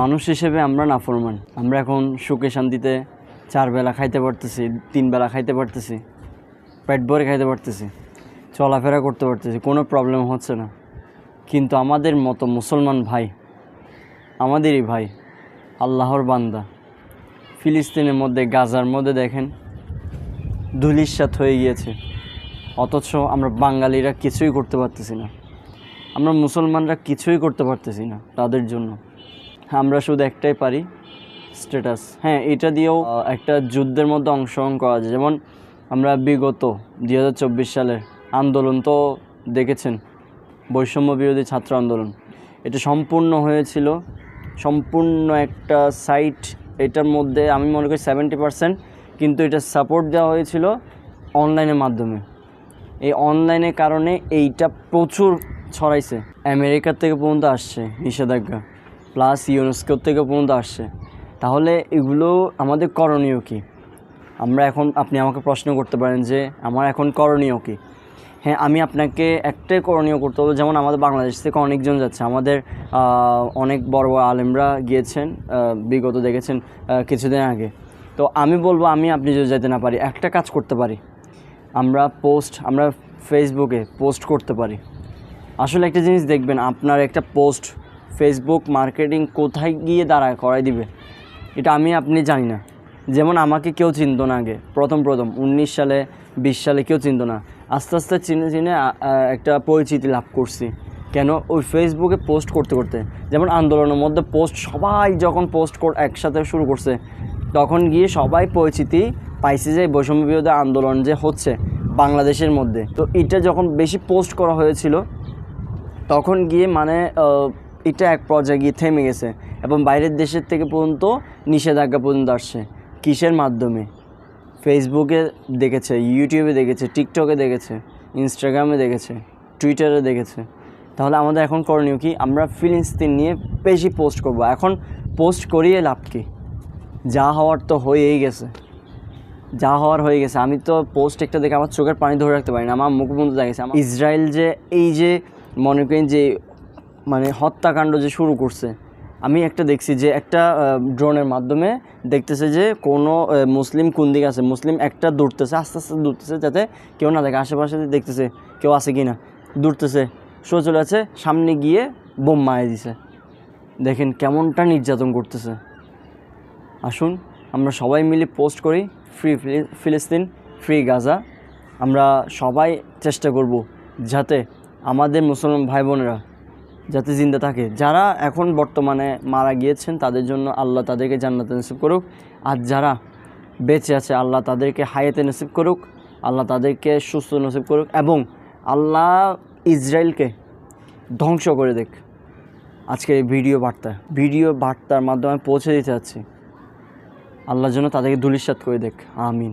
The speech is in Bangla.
মানুষ হিসেবে আমরা নাফরমান। আমরা এখন সুখে শান্তিতে চার বেলা খাইতে পারতেছি, তিন বেলা খাইতে পারতেছি, পেট ভরে খাইতে পারতেছি, চলাফেরা করতে পারতেছি, কোনো প্রবলেম হচ্ছে না। কিন্তু আমাদের মতো মুসলমান ভাই, আমাদেরই ভাই, আল্লাহর বান্দা, ফিলিস্তিনের মধ্যে, গাজার মধ্যে দেখেন, ধুলিস্বাত হয়ে গিয়েছে। অথচ আমরা বাঙালিরা কিছুই করতে পারতেছি না। আমরা মুসলমানরা কিছুই করতে পারতেছি না তাদের জন্য। আমরা শুধু একটাই পারি স্ট্যাটাস হ্যাঁ এটা দিয়েও একটা যুদ্ধের মধ্যে অংশগ্রহণ করা যায় যেমন আমরা বিগত দুই হাজার চব্বিশ সালের আন্দোলন তো দেখেছেন, বৈষম্য বিরোধী ছাত্র আন্দোলন। এটা সম্পূর্ণ হয়েছিল, সম্পূর্ণ একটা সাইট এটার মধ্যে আমি মনে করি সেভেন্টি পার্সেন্ট কিন্তু এটা সাপোর্ট দেওয়া হয়েছিল অনলাইনের মাধ্যমে। এই অনলাইনের কারণে এইটা প্রচুর ছড়াইছে। আমেরিকার থেকে পর্যন্ত আসছে, নিষেধাজ্ঞা। প্লাস ইউনেস্কোর থেকে পর্যন্ত আসছে। তাহলে এগুলো আমাদের করণীয় কী? আমরা এখন, আপনি আমাকে প্রশ্ন করতে পারেন যে আমার এখন করণীয় কী? হ্যাঁ আমি আপনাকে একটাই করণীয় করতে হবে যেমন আমাদের বাংলাদেশ থেকে অনেকজন যাচ্ছে। আমাদের অনেক বড় বড় আলেমরা গিয়েছেন বিগত দেখেছেন কিছুদিন আগে। তো আমি বলব, আমি, আপনি যদি যেতে না পারি, একটা কাজ করতে পারি। আমরা পোস্ট, আমরা ফেসবুকে পোস্ট করতে পারি। আসলে একটা জিনিস দেখবেন, আপনার একটা পোস্ট ফেসবুক মার্কেটিং কোথায় গিয়ে দাঁড়ায় করাই দিবে? এটা আমি, আপনি জানি না। যেমন আমাকে কেউ চিনতো না আগে, প্রথম প্রথম, উনিশ সালে, বিশ সালে কেউ চিনতো না। আস্তে আস্তে চিনে চিনে একটা পরিচিতি লাভ করছি। কেন? ওই ফেসবুকে পোস্ট করতে করতে, যেমন আন্দোলনের মধ্যে পোস্ট সবাই যখন পোস্ট একসাথে শুরু করছে, তখন গিয়ে সবাই পরিচিতি পাইছে যে বৈষম্য বিরোধী আন্দোলন যে হচ্ছে বাংলাদেশের মধ্যে। তো এটা যখন বেশি পোস্ট করা হয়েছিল, তখন গিয়ে মানে এটা এক পর্যায়ে গিয়ে থেমে গেছে এবং বাইরের দেশের থেকে পর্যন্ত নিষেধাজ্ঞা পর্যন্ত আসছে। কিসের মাধ্যমে? ফেসবুকে দেখেছে ইউটিউবে দেখেছে টিকটকে দেখেছে ইনস্টাগ্রামে দেখেছে টুইটারে দেখেছে। তাহলে আমাদের এখন করণীয় কি? আমরা ফিলিস্তিন নিয়ে বেশি পোস্ট করব। এখন পোস্ট করিয়ে লাভ কি? যা হওয়ার তো হয়েই গেছে। যা হওয়ার হয়ে গেছে। আমি তো পোস্ট একটা দেখে আমার চোখের পানি ধরে রাখতে পারি না। আমার মুখ বন্ধ দেখেছে আমার ইসরায়েল যে এই যে মনে করেন যে মানে হত্যাকাণ্ড যে শুরু করছে, আমি একটা দেখছি যে একটা ড্রোনের মাধ্যমে দেখতেছে যে কোনো মুসলিম কোন দিকে আছে, মুসলিম একটা দৌড়তেছে, আস্তে আস্তে দৌড়তেছে যাতে কেউ না দেখে, আশেপাশে দেখতেছে কেউ আছে কি না দৌড়তেছে সো চলে আছে সামনে গিয়ে বোম মারে দিছে। দেখেন কেমনটা নির্যাতন করতেছে। আসুন, আমরা সবাই মিলে পোস্ট করি, ফ্রি ফিলিস্তিন, ফ্রি গাজা। আমরা সবাই চেষ্টা করব যাতে আমাদের মুসলমান ভাই বোনেরা যাতে জিন্দা থাকে। যারা এখন বর্তমানে মারা গিয়েছেন, তাদের জন্য আল্লাহ তাদেরকে জান্নাতে নসিব করুক। আর যারা বেঁচে আছে, আল্লাহ তাদেরকে হায়াতে নসিব করুক, আল্লাহ তাদেরকে সুস্থ নসিব করুক এবং আল্লাহ ইসরায়েলকে ধ্বংস করে দেখ। আজকের এই ভিডিও বার্তা, ভিডিও বার্তার মাধ্যমে পৌঁছে দিতে চাচ্ছি। আল্লাহর জন্য তাদেরকে ধুলিসাত করে দেখ। আমিন।